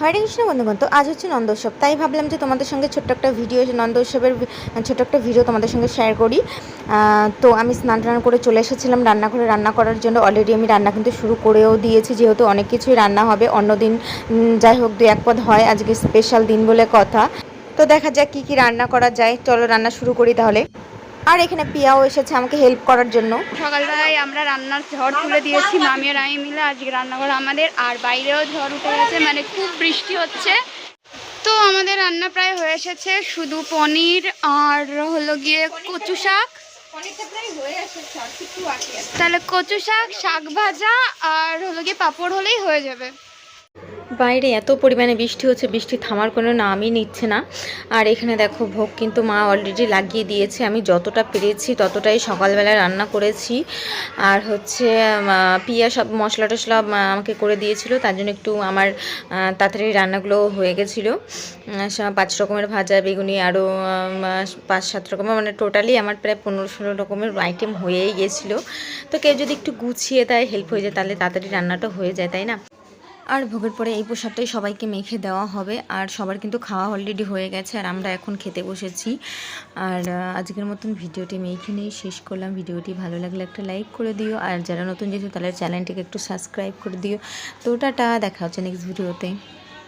হরে কৃষ্ণ বন্ধুগণ তো আজ হচ্ছে নন্দোৎসব তাই ভাবলাম যে তোমাদের সঙ্গে ছোট্ট একটা ভিডিও নন্দোৎসবের ছোট্ট একটা ভিডিও তোমাদের সঙ্গে শেয়ার করি। তো আমি স্নান টান করে চলে এসেছিলাম রান্নাঘরে। রান্না করার জন্য অলরেডি আমি রান্না কিন্তু শুরু করেও দিয়েছি, যেহেতু অনেক কিছুই রান্না হবে। অন্যদিন যাই হোক দু এক পদ হয়। আজকে স্পেশাল দিন বলে কথা। তো দেখা যাক কী কী রান্না করা যায়। চলো রান্না শুরু করি তাহলে। আর এখানে পিয়াও এসেছে আমাকে হেল্প করার জন্য। সকালবেলায় আমরা রান্নার ঝড় তুলে দিয়েছি, মামি আর আমি মিলে আজকে রান্নাঘর আমাদের, আর বাইরেও ঝড় উঠে গেছে মানে খুব বৃষ্টি হচ্ছে। তো আমাদের রান্না প্রায় হয়ে এসেছে, শুধু পনির আর হলো গিয়ে কচু শাক। তাহলে কচু শাক শাক ভাজা আর হলো গিয়ে পাঁপড় হলেই হয়ে যাবে। বাইরে এত পরিমাণে বৃষ্টি হচ্ছে, বৃষ্টি থামার কোনো নামই নিচ্ছে না। আর এখানে দেখো ভোগ কিন্তু মা অলরেডি লাগিয়ে দিয়েছে। আমি যতটা পেরেছি ততটাই সকালবেলায় রান্না করেছি। আর হচ্ছে পিয়া সব মশলা টশলা আমাকে করে দিয়েছিল। তার জন্য একটু আমার তাড়াতাড়ি রান্নাগুলো হয়ে গেছিল। পাঁচ রকমের ভাজা, বেগুনি আরও পাঁচ সাত রকমের মানে টোটালি আমার প্রায় পনেরো ষোলো রকমের আইটেম হয়েই গেছিল। তো কেউ যদি একটু গুছিয়ে দেয় হেল্প হয়ে যায়, তাহলে তাড়াতাড়ি রান্নাটা হয়ে যায়, তাই না? আর ভোগের পরে এই প্রসাদটাই সবাইকে মেখে দেওয়া হবে। আর সবার কিন্তু খাওয়া অলরেডি হয়ে গেছে আর আমরা এখন খেতে বসেছি। আর আজকের মতন ভিডিওটি আমি এইখানেই শেষ করলাম। ভিডিওটি ভালো লাগলে একটা লাইক করে দিও। আর যারা নতুন যেহেতু তাহলে চ্যানেলটিকে একটু সাবস্ক্রাইব করে দিও। তো টাটা, দেখা হচ্ছে নেক্সট ভিডিওতে